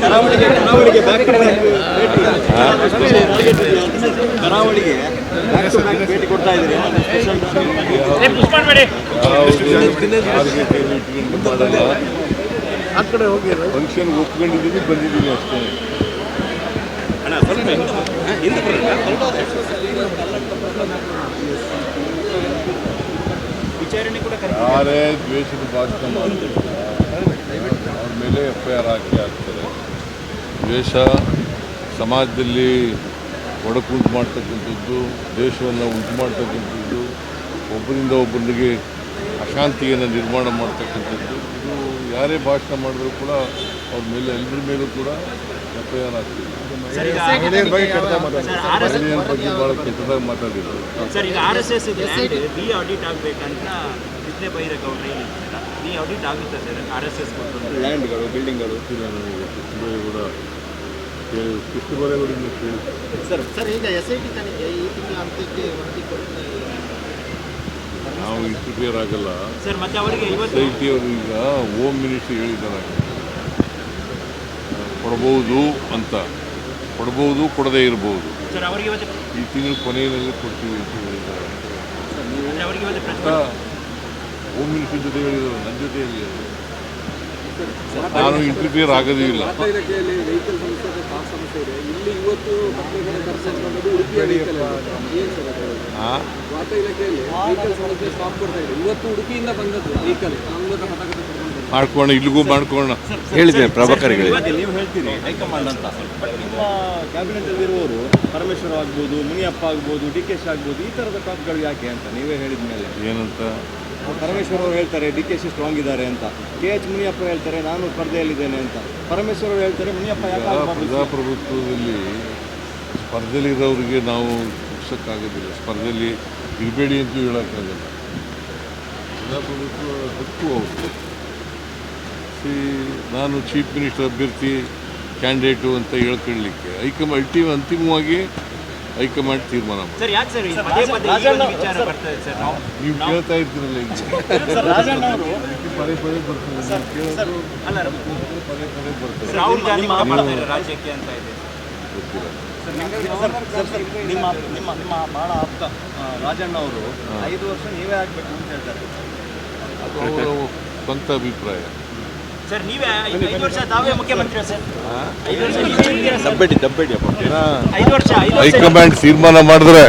ಕರಾವಳಿಗೆ ಭೇಟಿ. ಕರಾವಳಿಗೆ back ಆ ಕಡೆ ಕೊಡ್ತಾ ಇದ್ದೀರಿ ಫಂಕ್ಷನ್ ಒಪ್ಕೊಂಡಿದ್ದೀವಿ ಬಂದಿದ್ದೀವಿ ಅಷ್ಟೇ ವಿಚಾರಣೆ ಕೂಡ ಯಾರೇ ದ್ವೇಷದ ಭಾಷಣ ಮಾಡ್ತಾರೆ ಅವ್ರ ಮೇಲೆ ಎಫ್ ಐ ಆರ್ ಹಾಕಿ ಆಗ್ತಾರೆ ದ್ವೇಷ ಸಮಾಜದಲ್ಲಿ ಒಡಕುಂಟು ಮಾಡ್ತಕ್ಕಂಥದ್ದು ದೇಶವನ್ನು ಉಂಟು ಮಾಡ್ತಕ್ಕಂಥದ್ದು ಒಬ್ಬರಿಂದ ಒಬ್ಬರಿಗೆ ಅಶಾಂತಿಯನ್ನು ನಿರ್ಮಾಣ ಮಾಡ್ತಕ್ಕಂಥದ್ದು ಇದು ಯಾರೇ ಭಾಷಣ ಮಾಡಿದ್ರು ಕೂಡ ಅವ್ರ ಮೇಲೆ ಎಲ್ಲರ ಮೇಲೂ ಕೂಡ ಎಫ್ ಐ ಆರ್ ಆಗ್ತಿದೆ ಮಹಿಳೆಯರ ಬಗ್ಗೆ ಭಾಳ ಕೆಟ್ಟದಾಗಿ ಮಾತಾಡಿದ್ರು ವಿದ್ಯೆ ಬೈರೇಗೌಡರು ಹೇಳಿದ್ದಾರೆ ಡಿ ಆಡಿಟ್ ಆಗುತ್ತೆ ಸರ್ ಆರ್ ಎಸ್ ಎಸ್ ಲ್ಯಾಂಡ್ಗಳು ಬಿಲ್ಡಿಂಗ್ಗಳು ಗೊತ್ತಿಲ್ಲ ನನಗೆ ಕೃಷ್ಣಬೈರೇಗೌಡ ಕೇಳಿ ಕೃಷ್ಣಬೈರೇಗೌಡರಿಂದ ಕೇಳಿ. ಸರ್ ಸರ್ ಈಗ ಎಸ್ ಐ ಟಿ ತನಿಖೆ ಈ ತಿಂಗಳ ಅಂತ್ಯಕ್ಕೆ ವರದಿ ಕೊಡ್ತಾ ನಾವು ಇಂಟರ್ಫಿಯರ್ ಆಗಲ್ಲ. ಸರ್ ಮತ್ತೆ ಅವರಿಗೆ ಇವತ್ತು ಸೊಸೈಟಿ ಅವರು ಈಗ ಹೋಮ್ ಮಿನಿಸ್ಟ್ರಿ ಹೇಳಿದ್ದಾರೆ. ಕೊಡಬಹುದು ಅಂತ. ಕೊಡಬಹುದು ಕೊಡದೇ ಇರಬಹುದು. ಸರ್ ಅವರಿಗೆ ಇವತ್ತು ಈ ತಿಂಗಳು ಕೊನೆಯಲ್ಲಿ ಕೊಡ್ತೀವಿ ಅಂತ ಹೇಳಿದ್ದಾರೆ ಅಂದ್ರೆ ಅವರಿಗೆ ಇವತ್ತು ಅಂತ ಪ್ರಶ್ನೆ ಹೋಮ್ ಮಿನಿಸ್ಟ್ರಿ ಜೊತೆ ಹೇಳಿದ್ರು ನನ್ನ ಜೊತೆ ಹೇಳಿದ್ರು ನಾನು ಇಂಟರ್ಫಿಯರ್ ಆಗೋದೇ ಇಲ್ಲ ಮಾಡ್ಕೋಣ ಇಲ್ಲಿಗೂ ಮಾಡ್ಕೋಣ ಹೇಳಿದ್ದೇನೆ ಪ್ರಭಾಕರ್ಗೆ ಇವತ್ತು ನೀವು ಹೇಳ್ತೀರಿ ಹೈಕಮಾಂಡ್ ಅಂತ. ಬಟ್ ನಿಮ್ಮ ಕ್ಯಾಬಿನೆಟ್ ಅಲ್ಲಿರುವವರು ಪರಮೇಶ್ವರ್ ಆಗ್ಬೋದು ಮುನಿಯಪ್ಪ ಆಗ್ಬೋದು ಡಿ ಕೆ ಶಿ ಆಗ್ಬೋದು ಈ ಥರದ ಟಾಪ್ಗಳು ಯಾಕೆ ಅಂತ ನೀವೇ ಹೇಳಿದ ಮೇಲೆ ಏನಂತ? ಪರಮೇಶ್ವರ್ ಅವರು ಹೇಳ್ತಾರೆ, ಡಿ ಕೆ ಸಿ ಸ್ಟ್ರಾಂಗ್ ಇದ್ದಾರೆ ಅಂತ. ಕೆ ಎಚ್ ಮುನಿಯಪ್ಪ ಹೇಳ್ತಾರೆ, ನಾನು ಸ್ಪರ್ಧೆಯಲ್ಲಿದ್ದೇನೆ ಅಂತ. ಪರಮೇಶ್ವರ ಅವರು ಹೇಳ್ತಾರೆ, ಮುನಿಯಪ್ಪ? ಪ್ರಜಾಪ್ರಭುತ್ವದಲ್ಲಿ ಸ್ಪರ್ಧೆಯಲ್ಲಿರೋರಿಗೆ ನಾವು ಮುಗಿಸೋಕ್ಕಾಗೋದಿಲ್ಲ ಸ್ಪರ್ಧೆಯಲ್ಲಿ ಇರಬೇಡಿ ಅಂತೂ ಹೇಳೋಕ್ಕಾಗಲ್ಲ. ಪ್ರಜಾಪ್ರಭುತ್ವ ಹಕ್ಕು ಅವರು ನಾನು ಚೀಫ್ ಮಿನಿಸ್ಟರ್ ಅಭ್ಯರ್ಥಿ ಕ್ಯಾಂಡಿಡೇಟು ಅಂತ ಹೇಳ್ಕೊಳ್ಳಿಕ್ಕೆ. ಹೈಕಮ್ ಅಲ್ಟಿಮ್ ಅಂತಿಮವಾಗಿ ಹೈಕಮಾಂಡ್ ತೀರ್ಮಾನ ಮಾಡಿ. ಸರ್ ಯಾಕೆ ಸರ್ ಈ ಪದೇ ಪದೇ ಈ ವಿಚಾರ ಬರ್ತದೆ ಸರ್ ನಾವು ನೀವು ಕೇಳ್ತಾ ಇರ್ತೀರಲ್ಲ ಈಗ. ರಾಜಣ್ಣ ಅವರು ಪದೇ ಪದೇ ಬರ್ತದೆ ನೀವು ಕೇಳೋದು ಅಲ್ಲ ಪದೇ ಪದೇ ಬರ್ತದೆ ರಾಹುಲ್ ಗಾಂಧಿ ಕೂಡ ಮಾಡ್ತಾರೆ ರಾಜ್ಯಕ್ಕೆ ಅಂತ ಇದೆ. ಗೊತ್ತಿಲ್ಲ ನಿಮ್ಮ ನಿಮ್ಮ ನಿಮ್ಮ ಬಹಳ ಆಪ್ತ ಆ, ರಾಜಣ್ಣ ಅವರು ಐದು ವರ್ಷ ನೀವೇ ಆಗ್ಬೇಕು ಅಂತ ಹೇಳ್ತಾರೆ. ಅದು ಅವರ ಸ್ವಂತ ಅಭಿಪ್ರಾಯ. ಸರ್ ನೀವೇ ಐದು ವರ್ಷ ತಾವೇ ಮುಖ್ಯಮಂತ್ರಿ ಸರ್? ಐದು ವರ್ಷ ದಬ್ಬೆಡಿ ದಬ್ಬೆಡಿ ಅಪ್ಪ ಐದು ವರ್ಷ ಐದು ವರ್ಷ. ಹೈಕಮಾಂಡ್ ತೀರ್ಮಾನ ಮಾಡಿದ್ರೆ.